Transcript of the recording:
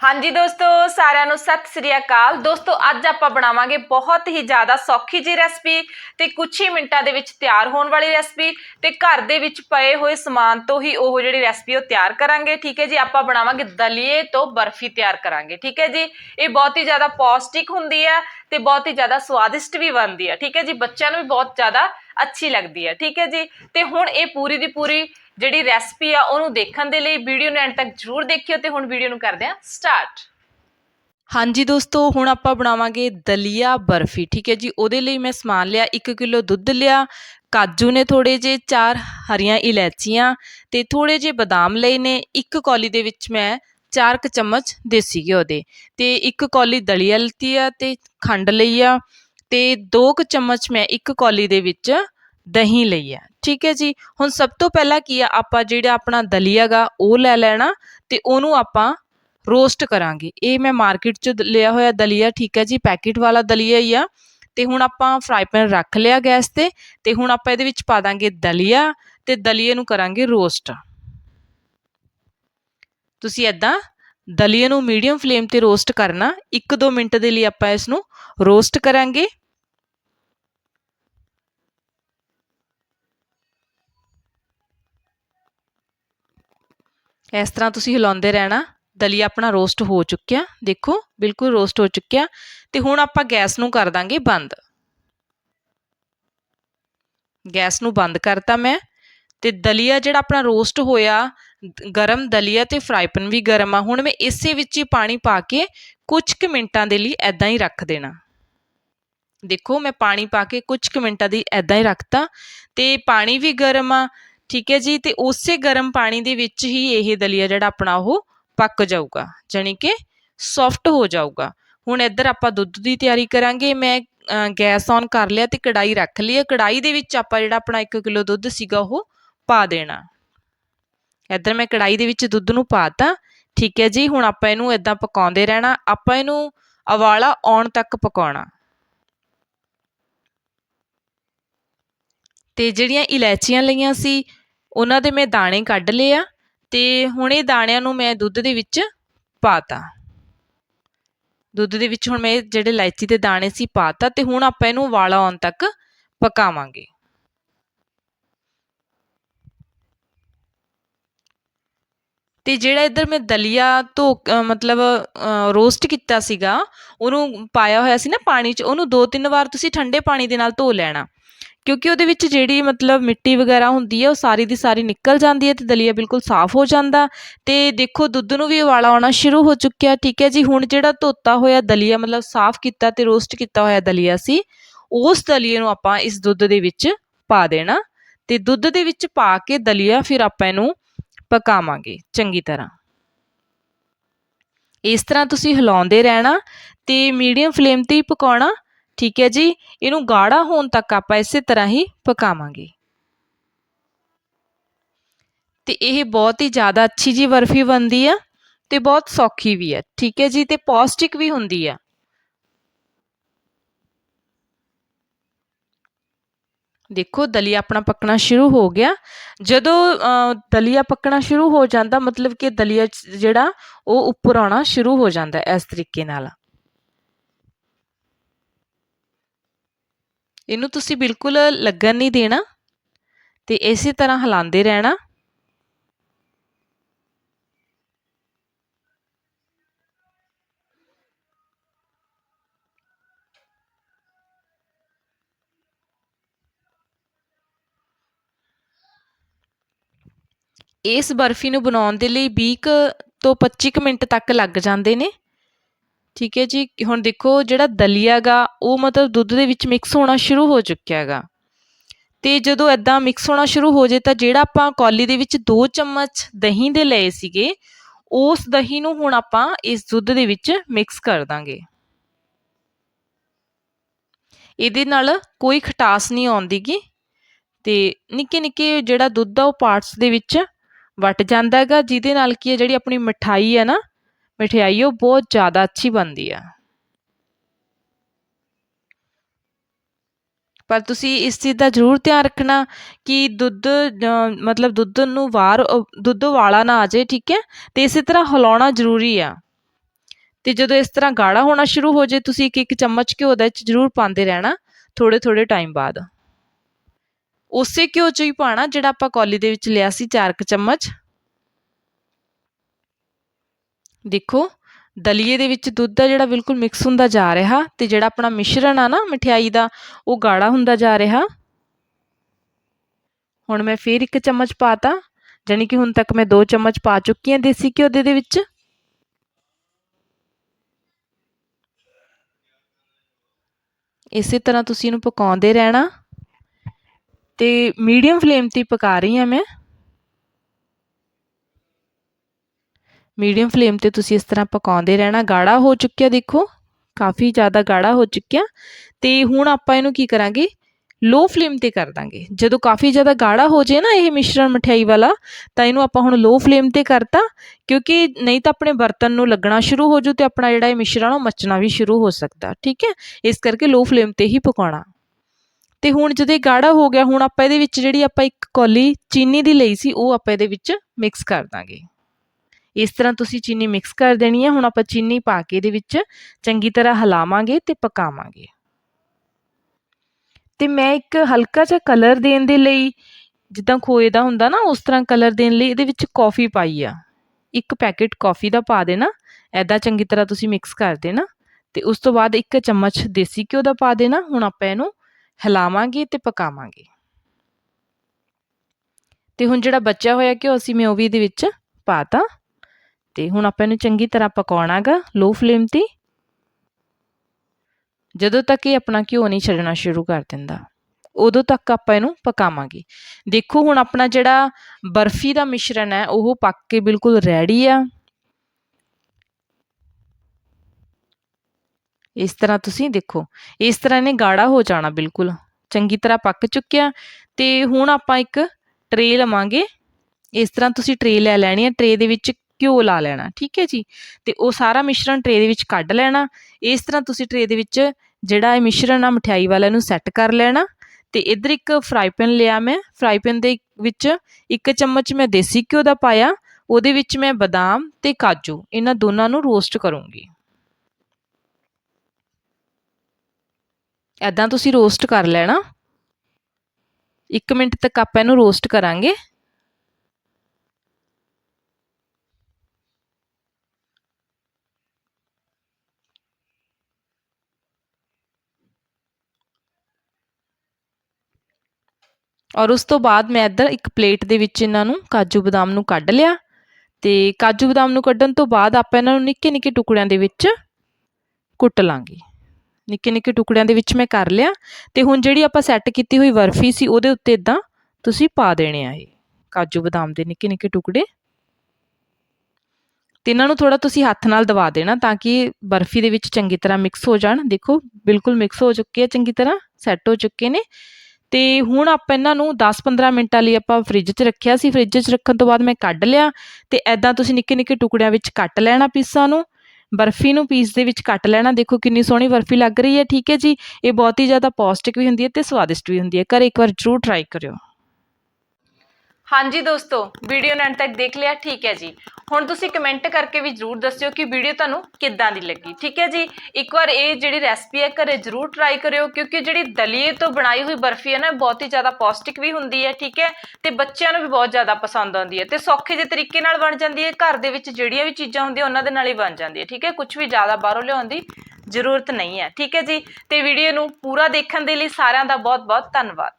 ਹਾਂਜੀ ਦੋਸਤੋ, ਸਾਰਿਆਂ ਨੂੰ ਸਤਿ ਸ੍ਰੀ ਅਕਾਲ। ਦੋਸਤੋ, ਅੱਜ ਆਪਾਂ ਬਣਾਵਾਂਗੇ ਬਹੁਤ ਹੀ ਜ਼ਿਆਦਾ ਸੌਖੀ ਜੀ ਰੈਸਪੀ ਤੇ ਕੁਝ ਹੀ ਮਿੰਟਾਂ ਦੇ ਵਿੱਚ ਤਿਆਰ ਹੋਣ ਵਾਲੀ ਰੈਸਪੀ ਤੇ ਘਰ ਦੇ ਵਿੱਚ ਪਏ ਹੋਏ ਸਮਾਨ ਤੋਂ ਹੀ ਉਹ ਜਿਹੜੀ ਰੈਸਪੀ ਉਹ ਤਿਆਰ ਕਰਾਂਗੇ, ਠੀਕ ਹੈ ਜੀ? ਆਪਾਂ ਬਣਾਵਾਂਗੇ ਦਲੀਏ ਤੋਂ ਬਰਫੀ ਤਿਆਰ ਕਰਾਂਗੇ, ਠੀਕ ਹੈ ਜੀ? ਇਹ ਬਹੁਤ ਹੀ ਜ਼ਿਆਦਾ ਪੌਸ਼ਟਿਕ ਹੁੰਦੀ ਹੈ ਤੇ ਬਹੁਤ ਹੀ ਜ਼ਿਆਦਾ ਸਵਾਦਿਸ਼ਟ ਵੀ ਬਣਦੀ ਹੈ, ਠੀਕ ਹੈ ਜੀ? ਬੱਚਿਆਂ ਨੂੰ ਵੀ ਬਹੁਤ ਜ਼ਿਆਦਾ ਅੱਛੀ ਲੱਗਦੀ ਹੈ, ਠੀਕ ਹੈ ਜੀ? ਤੇ ਹੁਣ ਇਹ ਪੂਰੀ ਦੀ ਪੂਰੀ ਜਿਹੜੀ ਰੈਸਪੀ ਆ, ਉਹਨੂੰ ਦੇਖਣ ਦੇ ਲਈ ਵੀਡੀਓ ਨੂੰ ਐਂਡ ਤੱਕ ਜਰੂਰ ਦੇਖਿਓ ਤੇ ਹੁਣ ਵੀਡੀਓ ਨੂੰ ਕਰਦੇ ਹਾਂ ਸਟਾਰਟ ਹਾਂਜੀ ਦੋਸਤੋ, ਹੁਣ ਆਪਾਂ ਬਣਾਵਾਂਗੇ ਦਲੀਆ ਬਰਫੀ, ਠੀਕ ਹੈ ਜੀ? ਉਹਦੇ ਲਈ ਮੈਂ ਸਮਾਨ ਲਿਆ 1 ਕਿਲੋ ਦੁੱਧ ਲਿਆ, ਕਾਜੂ ਨੇ ਥੋੜੇ ਜੇ ਚਾਰ ਹਰੀਆਂ ਇਲਾਚੀਆਂ ਤੇ ਥੋੜੇ ਜੇ ਬਦਾਮ ਲਏ ਨੇ, ਇੱਕ ਕੌਲੀ ਦੇ ਵਿੱਚ ਮੈਂ ਚਾਰ ਕੁ ਚਮਚ ਦੇਸੀ ਘਿਓ ਦੇ ਤੇ ਇੱਕ ਕੌਲੀ ਦਲੀਆ ਲਿੱਤੀ ਆ ਤੇ ਖੰਡ ਲਈ ਆ ਤੇ ਦੋ ਕੁ ਚਮਚ ਮੈਂ ਇੱਕ ਕੌਲੀ ਦੇ ਵਿੱਚ ਦਹੀਂ ਲਈ ਆ ਠੀਕ ਹੈ ਜੀ? ਹੁਣ ਸਭ ਤੋਂ ਪਹਿਲਾਂ ਕੀ ਆ? ਆਪਾਂ ਜਿਹੜਾ ਆਪਣਾ ਦਲੀਆ ਗਾ ਉਹ ਲੈ ਲੈਣਾ ਤੇ ਉਹਨੂੰ ਆਪਾਂ ਰੋਸਟ ਕਰਾਂਗੇ। ਇਹ ਮੈਂ ਮਾਰਕੀਟ 'ਚ ਲਿਆ ਹੋਇਆ ਦਲੀਆ, ਠੀਕ ਹੈ ਜੀ? ਪੈਕੇਟ ਵਾਲਾ ਦਲੀਆ ਹੀ ਆ। ਤੇ ਹੁਣ ਆਪਾਂ ਫਰਾਈ ਪੈਨ ਰੱਖ ਲਿਆ ਗੈਸ ਤੇ ਤੇ ਹੁਣ ਆਪਾਂ ਇਹਦੇ ਵਿੱਚ ਪਾ ਦਾਂਗੇ ਦਲੀਆ ਤੇ ਦਲੀਏ ਨੂੰ ਕਰਾਂਗੇ ਰੋਸਟ ਤੁਸੀਂ ਐਦਾਂ ਦਲੀਏ ਨੂੰ ਮੀਡੀਅਮ ਫਲੇਮ ਤੇ ਰੋਸਟ ਕਰਨਾ। 1-2 ਮਿੰਟ ਦੇ ਲਈ ਆਪਾਂ ਇਸ ਨੂੰ ਰੋਸਟ ਕਰਾਂਗੇ। ਇਸ ਤਰ੍ਹਾਂ ਤੁਸੀਂ ਹਿਲਾਉਂਦੇ ਰਹਿਣਾ, ਦਲੀਆ ਆਪਣਾ ਰੋਸਟ ਹੋ ਚੁੱਕਿਆ, ਦੇਖੋ ਬਿਲਕੁਲ ਰੋਸਟ ਹੋ ਚੁੱਕਿਆ ਤੇ ਹੁਣ ਆਪਾਂ ਗੈਸ ਨੂੰ ਕਰ ਦਾਂਗੇ ਬੰਦ। ਗੈਸ ਨੂੰ ਬੰਦ ਕਰਤਾ ਮੈਂ ਤੇ ਦਲੀਆ ਜਿਹੜਾ ਆਪਣਾ ਰੋਸਟ ਹੋਇਆ, ਗਰਮ ਦਲੀਆ ਤੇ ਫਰਾਈਪੈਨ ਵੀ ਗਰਮ ਆ, ਹੁਣ ਮੈਂ ਇਸੇ ਵਿੱਚ ਹੀ ਪਾਣੀ ਪਾ ਕੇ ਕੁਝ ਕੁ ਮਿੰਟਾਂ ਦੇ ਲਈ ਐਦਾਂ ਹੀ ਰੱਖ ਦੇਣਾ। ਦੇਖੋ ਮੈਂ ਪਾਣੀ ਪਾ ਕੇ ਕੁਝ ਕੁ ਮਿੰਟਾਂ ਦੀ ਐਦਾਂ ਹੀ ਰੱਖਤਾ ਤੇ ਪਾਣੀ ਵੀ ਗਰਮ ਆ ਠੀਕ ਹੈ ਜੀ, ਤੇ ਉਸੇ ਗਰਮ ਪਾਣੀ ਦੇ ਵਿੱਚ ਹੀ ਇਹ ਦਲੀਆ ਜਿਹੜਾ ਆਪਣਾ ਉਹ ਪੱਕ ਜਾਊਗਾ, ਜਾਣੀ ਕਿ ਸੌਫਟ ਹੋ ਜਾਊਗਾ। ਹੁਣ ਇੱਧਰ ਆਪਾਂ ਦੁੱਧ ਦੀ ਤਿਆਰੀ ਕਰਾਂਗੇ, ਮੈਂ ਗੈਸ ਔਨ ਕਰ ਲਿਆ ਤੇ ਕੜਾਈ ਰੱਖ ਲਈ ਹੈ। ਕੜਾਈ ਦੇ ਵਿੱਚ ਆਪਾਂ ਜਿਹੜਾ ਆਪਣਾ 1 ਕਿਲੋ ਦੁੱਧ ਸੀਗਾ ਉਹ ਪਾ ਦੇਣਾ। ਇੱਧਰ ਮੈਂ ਕੜਾਈ ਦੇ ਵਿੱਚ ਦੁੱਧ ਨੂੰ ਪਾਤਾ। ਠੀਕ ਹੈ ਜੀ, ਹੁਣ ਆਪਾਂ ਇਹਨੂੰ ਇਦਾਂ ਪਕਾਉਂਦੇ ਰਹਿਣਾ। ਆਪਾਂ ਇਹਨੂੰ ਉਬਾਲਾ ਆਉਣ ਤੱਕ ਪਕਾਉਣਾ। ਤੇ ਜਿਹੜੀਆਂ ਇਲਾਇਚੀਆਂ ਲਈਆਂ ਸੀ ਉਹਨਾਂ ਦੇ ਮੈਂ ਦਾਣੇ ਕੱਢ ਲਏ ਆ ਅਤੇ ਹੁਣ ਇਹ ਦਾਣਿਆਂ ਨੂੰ ਮੈਂ ਦੁੱਧ ਦੇ ਵਿੱਚ ਪਾ ਤਾ ਦੁੱਧ ਦੇ ਵਿੱਚ ਹੁਣ ਮੈਂ ਜਿਹੜੇ ਇਲਾਇਚੀ ਦੇ ਦਾਣੇ ਸੀ ਪਾ ਤਾ ਅਤੇ ਹੁਣ ਆਪਾਂ ਇਹਨੂੰ ਉਬਾਲਾ ਆਉਣ ਤੱਕ ਪਕਾਵਾਂਗੇ। ਤੇ ਜਿਹੜਾ ਇੱਧਰ ਮੈਂ ਦਲੀਆ ਧੋ ਮਤਲਬ ਰੋਸਟ ਕੀਤਾ ਸੀਗਾ, ਉਹਨੂੰ ਪਾਇਆ ਹੋਇਆ ਸੀ ਨਾ ਪਾਣੀ 'ਚ, ਉਹਨੂੰ ਦੋ ਤਿੰਨ ਵਾਰ ਤੁਸੀਂ ਠੰਡੇ ਪਾਣੀ ਦੇ ਨਾਲ ਧੋ ਲੈਣਾ। ਕਿਉਂਕਿ ਉਹਦੇ ਵਿੱਚ ਜਿਹੜੀ ਮਤਲਬ ਮਿੱਟੀ ਵਗੈਰਾ ਹੁੰਦੀ ਹੈ ਉਹ ਸਾਰੀ ਦੀ ਸਾਰੀ ਨਿਕਲ ਜਾਂਦੀ ਹੈ ਅਤੇ ਦਲੀਆ ਬਿਲਕੁਲ ਸਾਫ਼ ਹੋ ਜਾਂਦਾ। ਅਤੇ ਦੇਖੋ, ਦੁੱਧ ਨੂੰ ਵੀ ਉਬਾਲਾ ਆਉਣਾ ਸ਼ੁਰੂ ਹੋ ਚੁੱਕਿਆ। ਠੀਕ ਹੈ ਜੀ, ਹੁਣ ਜਿਹੜਾ ਧੋਤਾ ਹੋਇਆ ਦਲੀਆ, ਮਤਲਬ ਸਾਫ਼ ਕੀਤਾ ਅਤੇ ਰੋਸਟ ਕੀਤਾ ਹੋਇਆ ਦਲੀਆ ਸੀ, ਉਸ ਦਲੀਏ ਨੂੰ ਆਪਾਂ ਇਸ ਦੁੱਧ ਦੇ ਵਿੱਚ ਪਾ ਦੇਣਾ। ਤੇ ਦੁੱਧ ਦੇ ਵਿੱਚ ਪਾ ਕੇ ਦਲੀਆ ਫਿਰ ਆਪਾਂ ਇਹਨੂੰ ਪਕਾਵਾਂਗੇ ਚੰਗੀ ਤਰ੍ਹਾਂ। ਇਸ ਤਰ੍ਹਾਂ ਤੁਸੀਂ ਹਿਲਾਉਂਦੇ ਰਹਿਣਾ ਤੇ ਮੀਡੀਅਮ ਫਲੇਮ ਤੇ ਹੀ ਪਕਾਉਣਾ। ਠੀਕ ਹੈ ਜੀ, ਇਹਨੂੰ ਗਾੜਾ ਹੋਣ ਤੱਕ ਆਪਾਂ ਇਸੇ ਤਰ੍ਹਾਂ ਹੀ ਪਕਾਵਾਂਗੇ। ਤੇ ਇਹ ਬਹੁਤ ਹੀ ਜ਼ਿਆਦਾ ਅੱਛੀ ਜੀ ਬਰਫੀ ਬਣਦੀ ਆ ਤੇ ਬਹੁਤ ਸੌਖੀ ਵੀ ਹੈ ਠੀਕ ਹੈ ਜੀ, ਤੇ ਪੌਸ਼ਟਿਕ ਵੀ ਹੁੰਦੀ ਆ। ਦੇਖੋ, ਦਲੀਆ ਆਪਣਾ ਪੱਕਣਾ ਸ਼ੁਰੂ ਹੋ ਗਿਆ। ਜਦੋਂ ਦਲੀਆ ਪੱਕਣਾ ਸ਼ੁਰੂ ਹੋ ਜਾਂਦਾ, ਮਤਲਬ ਕਿ ਦਲੀਆ ਜਿਹੜਾ ਉਹ ਉੱਪਰ ਆਉਣਾ ਸ਼ੁਰੂ ਹੋ ਜਾਂਦਾ ਇਸ ਤਰੀਕੇ ਨਾਲ। ਇਹਨੂੰ ਤੁਸੀਂ ਬਿਲਕੁਲ ਲੱਗਣ ਨਹੀਂ ਦੇਣਾ ਤੇ ਇਸੇ ਤਰ੍ਹਾਂ ਹਿਲਾਉਂਦੇ ਰਹਿਣਾ। ਇਸ ਬਰਫੀ ਨੂੰ ਬਣਾਉਣ ਦੇ ਲਈ 20 ਕੁ ਤੋਂ 25 ਕੁ ਮਿੰਟ ਤੱਕ ਲੱਗ ਜਾਂਦੇ ਨੇ। ਠੀਕ ਹੈ ਜੀ, ਹੁਣ ਦੇਖੋ ਜਿਹੜਾ ਦਲੀਆ ਗਾ, ਉਹ ਮਤਲਬ ਦੁੱਧ ਦੇ ਵਿੱਚ ਮਿਕਸ ਹੋਣਾ ਸ਼ੁਰੂ ਹੋ ਚੁੱਕਿਆ ਗਾ। ਤੇ ਜਦੋਂ ਐਦਾਂ ਮਿਕਸ ਹੋਣਾ ਸ਼ੁਰੂ ਹੋ ਜੇ ਤਾਂ ਜਿਹੜਾ ਆਪਾਂ ਕੌਲੀ ਦੇ ਵਿੱਚ 2 ਚਮਚ ਦਹੀਂ ਦੇ ਲਏ ਸੀਗੇ, ਉਸ ਦਹੀਂ ਨੂੰ ਹੁਣ ਆਪਾਂ ਇਸ ਦੁੱਧ ਦੇ ਵਿੱਚ ਮਿਕਸ ਕਰ ਦਾਂਗੇ। ਇਹਦੇ ਨਾਲ ਕੋਈ ਖਟਾਸ ਨਹੀਂ ਆਉਂਦੀਗੀ ਤੇ ਨਿੱਕੇ ਨਿੱਕੇ ਜਿਹੜਾ ਦੁੱਧ ਆ ਉਹ ਪਾਰਟਸ ਦੇ ਵਿੱਚ ਵਟ ਜਾਂਦਾ ਹੈਗਾ ਜਿਹਦੇ ਨਾਲ ਕੀ ਹੈ ਜਿਹੜੀ ਆਪਣੀ ਮਠਾਈ ਹੈ ਨਾ ਮਠਿਆਈ ਉਹ ਬਹੁਤ ਜ਼ਿਆਦਾ ਅੱਛੀ ਬਣਦੀ ਆ। ਪਰ ਤੁਸੀਂ ਇਸ ਚੀਜ਼ ਦਾ ਜ਼ਰੂਰ ਧਿਆਨ ਰੱਖਣਾ ਕਿ ਦੁੱਧ ਮਤਲਬ ਦੁੱਧ ਨੂੰ ਬਾਹਰ ਦੁੱਧ ਵਾਲਾ ਨਾ ਆ ਜਾਏ, ਠੀਕ ਹੈ? ਤੇ ਇਸੇ ਤਰ੍ਹਾਂ ਹਿਲਾਉਣਾ ਜ਼ਰੂਰੀ ਆ। ਤੇ ਜਦੋਂ ਇਸ ਤਰ੍ਹਾਂ ਗਾੜਾ ਹੋਣਾ ਸ਼ੁਰੂ ਹੋ ਜੇ ਤੁਸੀਂ ਇੱਕ ਇੱਕ ਚਮਚ ਘਿਓ ਦਾ ਵਿੱਚ ਜ਼ਰੂਰ ਪਾਉਂਦੇ ਰਹਿਣਾ ਥੋੜੇ ਥੋੜੇ ਟਾਈਮ ਬਾਅਦ। ਉਸੇ ਘਿਓ ਚ ਹੀ ਪਾਣਾ ਜਿਹੜਾ ਆਪਾਂ ਕੌਲੀ ਦੇ ਵਿੱਚ ਲਿਆ ਸੀ 4 ਕੁ ਚਮਚ। ਦੇਖੋ, ਦਲੀਏ ਦੇ ਵਿੱਚ ਦੁੱਧ ਆ ਜਿਹੜਾ ਬਿਲਕੁਲ ਮਿਕਸ ਹੁੰਦਾ ਜਾ ਰਿਹਾ ਤੇ ਜਿਹੜਾ ਆਪਣਾ ਮਿਸ਼ਰਣ ਆ ਨਾ, ਮਠਿਆਈ ਦਾ, ਉਹ ਗਾੜਾ ਹੁੰਦਾ ਜਾ ਰਿਹਾ। ਹੁਣ ਮੈਂ ਫੇਰ ਇੱਕ ਚਮਚ ਪਾਤਾ ਜਾਨੀ ਕਿ ਹੁਣ ਤੱਕ ਮੈਂ 2 ਚਮਚ ਪਾ ਚੁੱਕੀ ਹਾਂ ਦੇਸੀ ਘਿਓ ਦੇ ਵਿੱਚ। ਇਸੇ ਤਰ੍ਹਾਂ ਤੁਸੀਂ ਇਹਨੂੰ ਪਕਾਉਂਦੇ ਰਹਿਣਾ। ਤੇ ਮੀਡੀਅਮ ਫਲੇਮ ਤੇ ਪਕਾ ਰਹੀ ਹਾਂ ਮੈਂ। ਮੀਡੀਅਮ ਫਲੇਮ ਤੇ ਤੁਸੀਂ ਇਸ ਤਰ੍ਹਾਂ ਪਕਾਉਂਦੇ ਰਹਿਣਾ। ਗਾੜਾ ਹੋ ਚੁੱਕਿਆ ਦੇਖੋ, ਕਾਫੀ ਜ਼ਿਆਦਾ ਗਾੜਾ ਹੋ ਚੁੱਕਿਆ। ਤੇ ਹੁਣ ਆਪਾਂ ਇਹਨੂੰ ਕੀ ਕਰਾਂਗੇ? ਲੋ ਫਲੇਮ ਤੇ ਕਰ ਦਾਂਗੇ। ਜਦੋਂ ਕਾਫੀ ਜ਼ਿਆਦਾ ਗਾੜਾ ਹੋ ਜੇ ਨਾ ਇਹ ਮਿਸ਼ਰਣ ਮਠਿਆਈ ਵਾਲਾ, ਤਾਂ ਇਹਨੂੰ ਆਪਾਂ ਹੁਣ ਲੋ ਫਲੇਮ ਤੇ ਕਰਤਾ, ਕਿਉਂਕਿ ਨਹੀਂ ਤਾਂ ਆਪਣੇ ਬਰਤਨ ਨੂੰ ਲੱਗਣਾ ਸ਼ੁਰੂ ਹੋ ਜੂ ਤੇ ਆਪਣਾ ਜਿਹੜਾ ਇਹ ਮਿਸ਼ਰਣ ਉਹ ਮੱਚਣਾ ਵੀ ਸ਼ੁਰੂ ਹੋ ਸਕਦਾ। ਠੀਕ ਹੈ? ਇਸ ਕਰਕੇ ਲੋ ਫਲੇਮ ਤੇ ਹੀ ਪਕਾਉਣਾ। ਤੇ ਹੁਣ ਜਦੋਂ ਇਹ ਗਾੜਾ ਹੋ ਗਿਆ, ਹੁਣ ਆਪਾਂ ਇਹਦੇ ਵਿੱਚ ਜਿਹੜੀ ਆਪਾਂ ਇੱਕ ਕੌਲੀ ਚੀਨੀ ਦੀ ਲਈ ਸੀ, ਉਹ ਆਪਾਂ ਇਹਦੇ ਵਿੱਚ ਮਿਕਸ ਕਰ ਦਾਂਗੇ। ਇਸ ਤਰ੍ਹਾਂ ਤੁਸੀਂ ਚੀਨੀ ਮਿਕਸ ਕਰ ਦੇਣੀ ਹੈ। ਹੁਣ ਆਪਾਂ ਚੀਨੀ ਪਾ ਕੇ ਇਹਦੇ ਵਿੱਚ ਚੰਗੀ ਤਰ੍ਹਾਂ ਹਿਲਾਵਾਂਗੇ ਤੇ ਪਕਾਵਾਂਗੇ। ਤੇ ਮੈਂ ਇੱਕ ਹਲਕਾ ਜਿਹਾ ਕਲਰ ਦੇਣ ਦੇ ਲਈ, ਜਿੱਦਾਂ ਖੋਏ ਦਾ ਹੁੰਦਾ ਨਾ, ਉਸ ਤਰ੍ਹਾਂ ਕਲਰ ਦੇਣ ਲਈ ਇਹਦੇ ਵਿੱਚ ਕੌਫੀ ਪਾਈ ਆ। ਇੱਕ ਪੈਕੇਟ ਕੌਫੀ ਦਾ ਪਾ ਦੇਣਾ। ਐਦਾਂ ਚੰਗੀ ਤਰ੍ਹਾਂ ਤੁਸੀਂ ਮਿਕਸ ਕਰ ਦੇਣਾ। ਤੇ ਉਸ ਤੋਂ ਬਾਅਦ ਇੱਕ ਚਮਚ ਦੇਸੀ ਘਿਓ ਦਾ ਪਾ ਦੇਣਾ। ਹੁਣ ਆਪਾਂ ਇਹਨੂੰ ਹਿਲਾਵਾਂਗੇ ਤੇ ਪਕਾਵਾਂਗੇ। ਤੇ ਹੁਣ ਜਿਹੜਾ ਬਚਿਆ ਹੋਇਆ ਘਿਓ, ਅਸੀਂ ਮੈਂ ਉਹ ਵੀ ਇਹਦੇ ਵਿੱਚ ਪਾਤਾ ਤੇ ਹੁਣ ਆਪਾਂ ਇਹਨੂੰ ਚੰਗੀ ਤਰ੍ਹਾਂ ਪਕਾਉਣਾਗਾ ਲੋ ਫਲੇਮ ਤੇ। ਜਦੋਂ ਤੱਕ ਇਹ ਆਪਣਾ ਘਿਓ ਨਹੀਂ ਛੱਡਣਾ ਸ਼ੁਰੂ ਕਰ ਦਿੰਦਾ, ਉਦੋਂ ਤੱਕ ਆਪਾਂ ਇਹਨੂੰ ਪਕਾਵਾਂਗੇ। ਦੇਖੋ ਹੁਣ ਆਪਣਾ ਜਿਹੜਾ ਬਰਫੀ ਦਾ ਮਿਸ਼ਰਣ ਹੈ, ਉਹ ਪੱਕ ਕੇ ਬਿਲਕੁਲ ਰੈਡੀ ਆ। ਇਸ ਤਰ੍ਹਾਂ ਤੁਸੀਂ ਦੇਖੋ, ਇਸ ਤਰ੍ਹਾਂ ਇਹਨੇ ਗਾੜਾ ਹੋ ਜਾਣਾ ਬਿਲਕੁਲ। ਚੰਗੀ ਤਰ੍ਹਾਂ ਪੱਕ ਚੁੱਕਿਆ, ਤੇ ਹੁਣ ਆਪਾਂ ਇੱਕ ਟਰੇ ਲਵਾਂਗੇ। ਇਸ ਤਰ੍ਹਾਂ ਤੁਸੀਂ ਟਰੇ ਲੈ ਲੈਣੀ ਹੈ ਟਰੇ ਦੇ ਵਿੱਚ ਘਿਓ ਲਾ ਲੈਣਾ, ਠੀਕ ਹੈ ਜੀ? ਤੇ ਉਹ ਸਾਰਾ ਮਿਸ਼ਰਣ ਟਰੇ ਦੇ ਵਿੱਚ ਕੱਢ ਲੈਣਾ। ਇਸ ਤਰ੍ਹਾਂ ਤੁਸੀਂ ਟਰੇ ਦੇ ਵਿੱਚ ਜਿਹੜਾ ਇਹ ਮਿਸ਼ਰਣ ਆ, ਮਠਿਆਈ ਵਾਲਾ ਨੂੰ ਸੈੱਟ ਕਰ ਲੈਣਾ। ਤੇ ਇਧਰ ਇੱਕ ਫਰਾਈ ਪੈਨ ਲਿਆ ਮੈਂ। ਫਰਾਈ ਪੈਨ ਦੇ ਵਿੱਚ ਇੱਕ ਚਮਚ ਮੈਂ ਦੇਸੀ ਘਿਓ ਦਾ ਪਾਇਆ। ਉਹਦੇ ਵਿੱਚ ਮੈਂ ਬਦਾਮ ਤੇ ਕਾਜੂ, ਇਹਨਾਂ ਦੋਨਾਂ ਨੂੰ ਰੋਸਟ ਕਰੂੰਗੀ। ਐਦਾਂ ਤੁਸੀਂ ਰੋਸਟ ਕਰ ਲੈਣਾ। 1 ਮਿੰਟ ਤੱਕ ਆਪਾਂ ਇਹਨੂੰ ਰੋਸਟ ਕਰਾਂਗੇ। ਔਰ ਉਸ ਤੋਂ ਬਾਅਦ ਮੈਂ ਇੱਧਰ ਇੱਕ ਪਲੇਟ ਦੇ ਵਿੱਚ ਇਹਨਾਂ ਨੂੰ ਕਾਜੂ ਬਦਾਮ ਨੂੰ ਕੱਢ ਲਿਆ ਤੇ ਕਾਜੂ ਬਦਾਮ ਨੂੰ ਕੱਢਣ ਤੋਂ ਬਾਅਦ ਆਪਾਂ ਇਹਨਾਂ ਨੂੰ ਨਿੱਕੇ ਨਿੱਕੇ ਟੁਕੜਿਆਂ ਦੇ ਵਿੱਚ ਕੁੱਟ ਲਾਂਗੇ। ਨਿੱਕੇ ਨਿੱਕੇ ਟੁਕੜਿਆਂ ਦੇ ਵਿੱਚ ਮੈਂ ਕਰ ਲਿਆ ਤੇ ਹੁਣ ਜਿਹੜੀ ਆਪਾਂ ਸੈੱਟ ਕੀਤੀ ਹੋਈ ਬਰਫੀ ਸੀ ਉਹਦੇ ਉੱਤੇ ਇਦਾਂ ਤੁਸੀਂ ਪਾ ਦੇਣੇ ਆ ਇਹ ਕਾਜੂ ਬਦਾਮ ਦੇ ਨਿੱਕੇ ਨਿੱਕੇ ਟੁਕੜੇ। ਤੇ ਇਹਨਾਂ ਨੂੰ ਥੋੜਾ ਤੁਸੀਂ ਹੱਥ ਨਾਲ ਦਬਾ ਦੇਣਾ ਤਾਂ ਕਿ ਬਰਫੀ ਦੇ ਵਿੱਚ ਚੰਗੀ ਤਰ੍ਹਾਂ ਮਿਕਸ ਹੋ ਜਾਣ। ਦੇਖੋ ਬਿਲਕੁਲ ਮਿਕਸ ਹੋ ਚੁੱਕੇ ਆ, ਚੰਗੀ ਤਰ੍ਹਾਂ ਸੈੱਟ ਹੋ ਚੁੱਕੇ ਨੇ। ਤੇ ਹੁਣ ਆਪਾਂ ਇਹਨਾਂ ਨੂੰ 10-15 ਮਿੰਟਾਂ ਲਈ ਆਪਾਂ ਫ੍ਰਿਜ 'ਚ ਰੱਖਿਆ ਸੀ। ਫ੍ਰਿਜ 'ਚ ਰੱਖਣ ਤੋਂ ਬਾਅਦ ਮੈਂ ਕੱਢ ਲਿਆ ਤੇ ਐਦਾਂ ਤੁਸੀਂ ਨਿੱਕੇ ਨਿੱਕੇ ਟੁਕੜਿਆਂ ਵਿੱਚ ਕੱਟ ਲੈਣਾ ਪੀਸਾਂ ਨੂੰ, ਬਰਫੀ ਨੂੰ ਪੀਸ ਦੇ ਵਿੱਚ ਕੱਟ ਲੈਣਾ। ਦੇਖੋ ਕਿੰਨੀ ਸੋਹਣੀ ਬਰਫੀ ਲੱਗ ਰਹੀ ਹੈ, ਠੀਕ ਹੈ ਜੀ। ਇਹ ਬਹੁਤ ਹੀ ਜ਼ਿਆਦਾ ਪੌਸ਼ਟਿਕ ਵੀ ਹੁੰਦੀ ਹੈ ਤੇ ਸਵਾਦਿਸ਼ਟ ਵੀ ਹੁੰਦੀ ਹੈ। ਘਰ ਇੱਕ ਵਾਰ ਜ਼ਰੂਰ ਟਰਾਈ ਕਰਿਓ। ਹਾਂਜੀ ਦੋਸਤੋ ਵੀਡੀਓ ਨੂੰ ਅੰਤ ਤੱਕ ਦੇਖ ਲਿਆ, ਠੀਕ ਹੈ ਜੀ। ਹੁਣ ਤੁਸੀਂ ਕਮੈਂਟ ਕਰਕੇ ਵੀ ਜਰੂਰ ਦੱਸਿਓ ਕਿ ਵੀਡੀਓ ਤੁਹਾਨੂੰ ਕਿੱਦਾਂ ਦੀ ਲੱਗੀ, ਠੀਕ ਹੈ ਜੀ। ਇੱਕ ਵਾਰ ਇਹ ਜਿਹੜੀ ਰੈਸਪੀ ਹੈ, ਘਰੇ ਜਰੂਰ ਟਰਾਈ ਕਰਿਓ, ਕਿਉਂਕਿ ਜਿਹੜੀ ਦਲੀਏ ਤੋਂ ਬਣਾਈ ਹੋਈ ਬਰਫੀ ਹੈ ਨਾ, ਬਹੁਤ ਹੀ ਜ਼ਿਆਦਾ ਪੌਸ਼ਟਿਕ ਵੀ ਹੁੰਦੀ ਹੈ, ਠੀਕ ਹੈ। ਤੇ ਬੱਚਿਆਂ ਨੂੰ ਵੀ ਬਹੁਤ ਜ਼ਿਆਦਾ ਪਸੰਦ ਆਉਂਦੀ ਹੈ। ਤੇ ਸੌਖੇ ਜਿਹੇ ਤਰੀਕੇ ਨਾਲ ਬਣ ਜਾਂਦੀ ਹੈ, ਘਰ ਦੇ ਵਿੱਚ ਜਿਹੜੀਆਂ ਵੀ ਚੀਜ਼ਾਂ ਹੁੰਦੀਆਂ, ਉਹਨਾਂ ਦੇ ਨਾਲ ਹੀ ਬਣ ਜਾਂਦੀ ਹੈ, ਠੀਕ ਹੈ। ਕੁਝ ਵੀ ਜ਼ਿਆਦਾ ਬਾਹਰੋਂ ਲਿਆਉਣ ਦੀ ਜ਼ਰੂਰਤ ਨਹੀਂ ਹੈ, ਠੀਕ ਹੈ ਜੀ। ਤੇ ਵੀਡੀਓ ਨੂੰ ਪੂਰਾ ਦੇਖਣ ਦੇ ਲਈ ਸਾਰਿਆਂ ਦਾ ਬਹੁਤ ਬਹੁਤ ਧੰਨਵਾਦ।